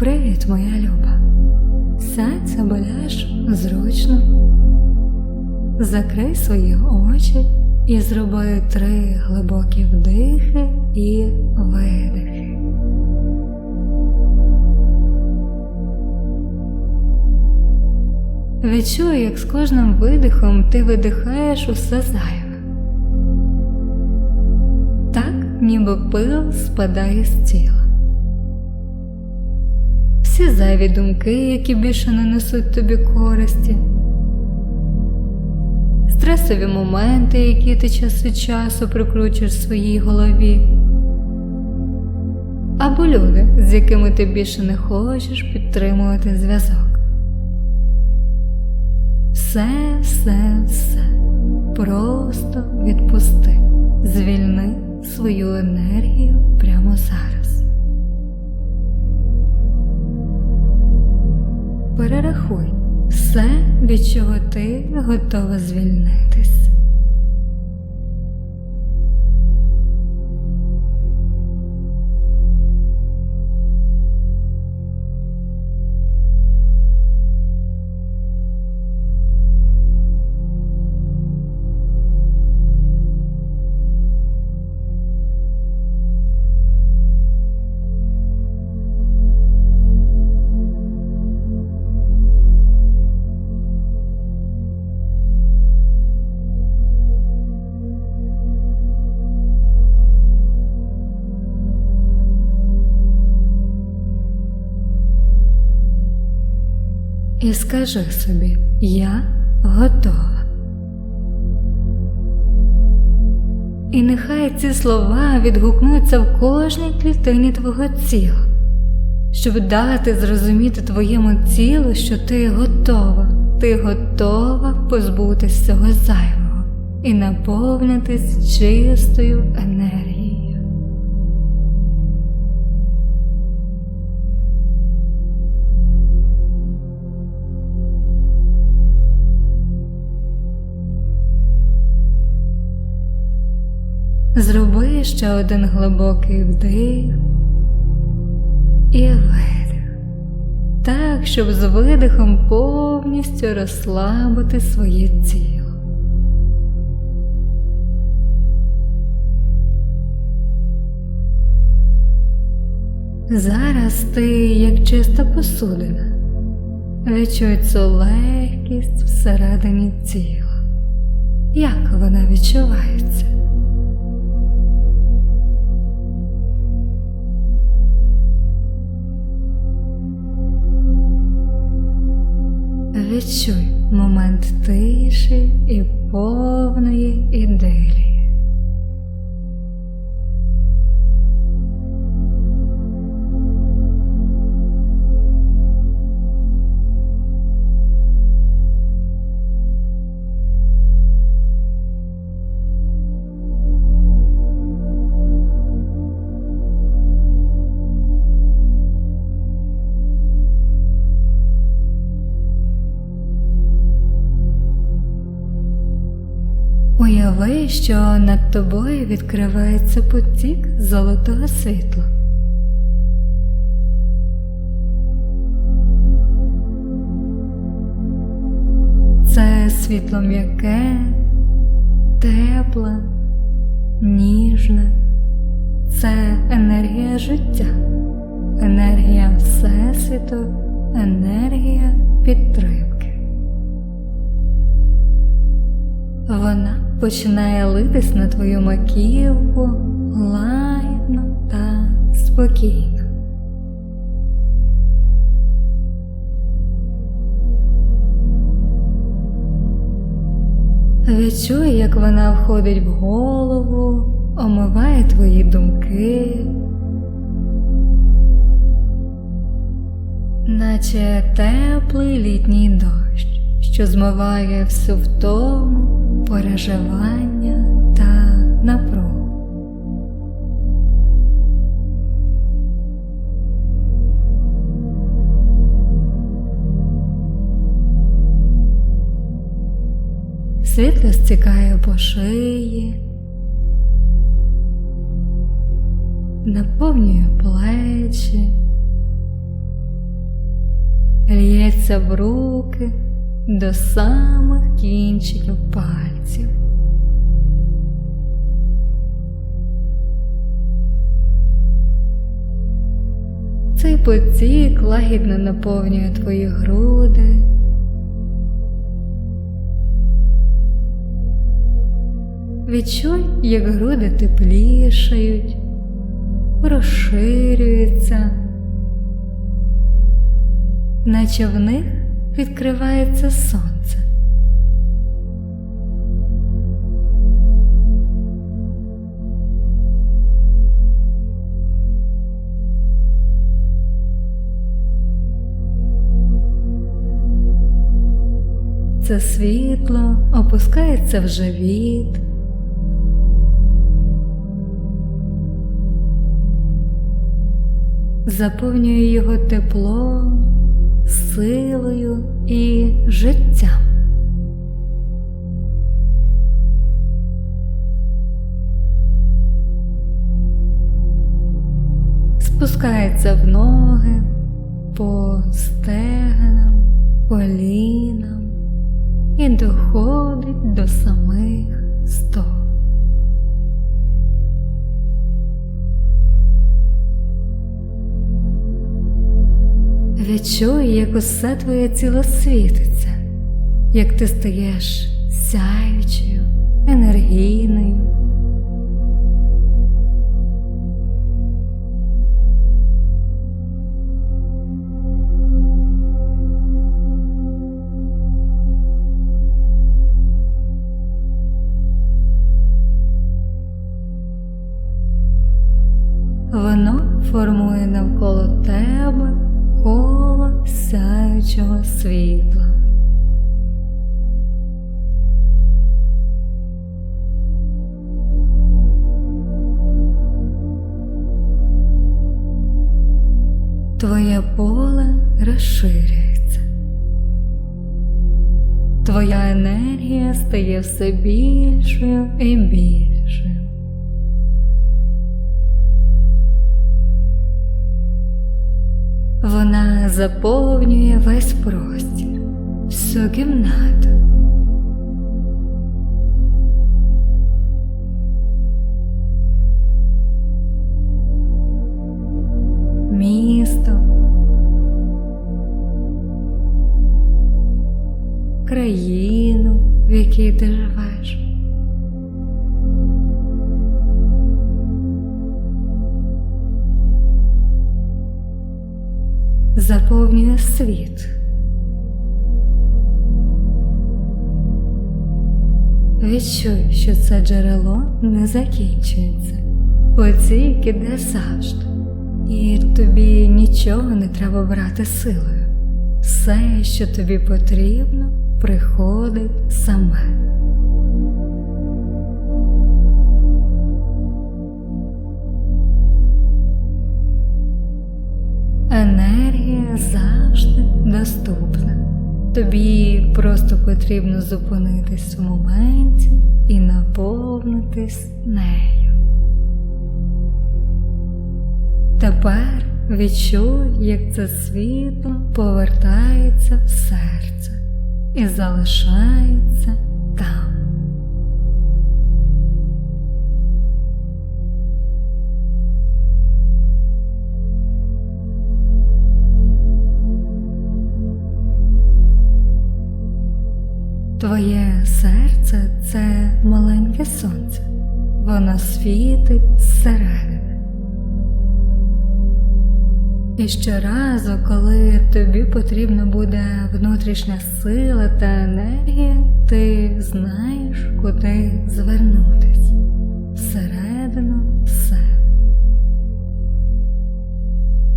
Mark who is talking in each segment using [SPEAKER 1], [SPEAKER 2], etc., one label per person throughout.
[SPEAKER 1] Привіт, моя люба. Сядь себе зручно. Закрий свої очі і зроби три глибокі вдихи і видихи. Відчуй, як з кожним видихом ти видихаєш усе зайве. Так, ніби пил спадає з тіла. Всі зайві думки, які більше не несуть тобі користі, стресові моменти, які ти час від часу прикручуєш в своїй голові, або люди, з якими ти більше не хочеш підтримувати зв'язок. Все, все, все. Просто відпусти, звільни свою енергію прямо зараз. Перерахуй все, від чого ти готова звільнитись. І скажи собі, я готова. І нехай ці слова відгукнуться в кожній клітині твого тіла, щоб дати зрозуміти твоєму тілу, що ти готова, ти готова позбутися цього зайвого і наповнитись чистою енергією. Зроби ще один глибокий вдих і видих, так, щоб з видихом повністю розслабити своє тіло. Зараз ти як чиста посудина, відчуй легкість всередині тіла. Як вона відчувається? Відчуй момент тиші і повної іделії. Уяви, що над тобою відкривається потік золотого світла. Це світло м'яке, тепле, ніжне, це енергія життя, енергія Всесвіту, енергія починає литись на твою маківку лагідно та спокійно. Відчуй, як вона входить в голову, омиває твої думки, наче теплий літній дощ, що змиває всю втому переживання та напругу. Світло стікає по шиї, наповнює плечі, лється в руки до самих кінчиків пальців. Цей потік лагідно наповнює твої груди. Відчуй, як груди теплішають, розширюються, наче в них відкривається сонце. Це світло опускається в живіт. Заповнює його теплом, силою і життям. Відчуй, як усе твоє тіло світиться, як ти стаєш сяючою, енергійною. Воно формує навколо сяючого світла. Твоє поле розширюється. Твоя енергія стає все більшою і більшою. Вона заповнює весь простір, всю кімнату. Місто, країну, в якій ти живеш. Заповнює світ. Відчуй, що це джерело не закінчується, потік іде завжди, і тобі нічого не треба брати силою. Все, що тобі потрібно, приходить саме. Тобі просто потрібно зупинитись в моменті і наповнитись нею. Тепер відчуй, як це світло повертається в серце і залишається там. Твоє серце це маленьке сонце, воно світить зсередини. І щоразу, коли тобі потрібна буде внутрішня сила та енергія, ти знаєш, куди звернутись всередину себе.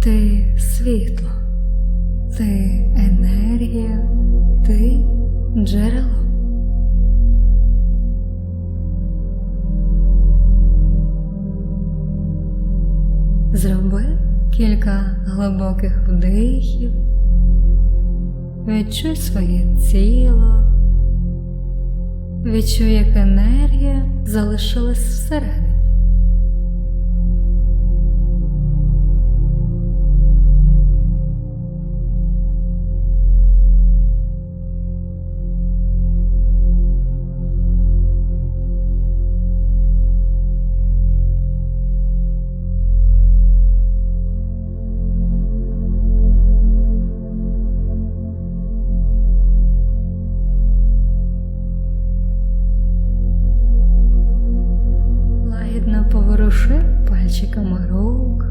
[SPEAKER 1] Ти світло, ти енергія, ти джерело. Зроби кілька глибоких вдихів, відчуй своє тіло, відчуй, як енергія залишилась всередині. Пальчиками рук,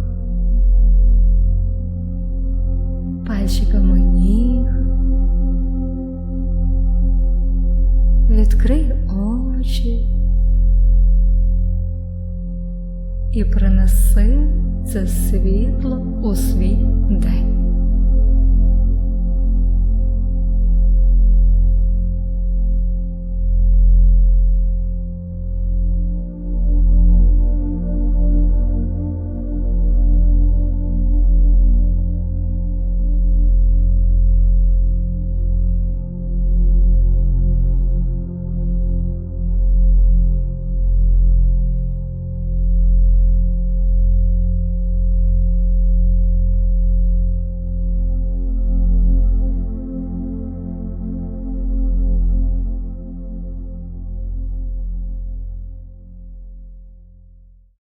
[SPEAKER 1] пальчиками ніг. Відкрий очі і принеси це світло у свій.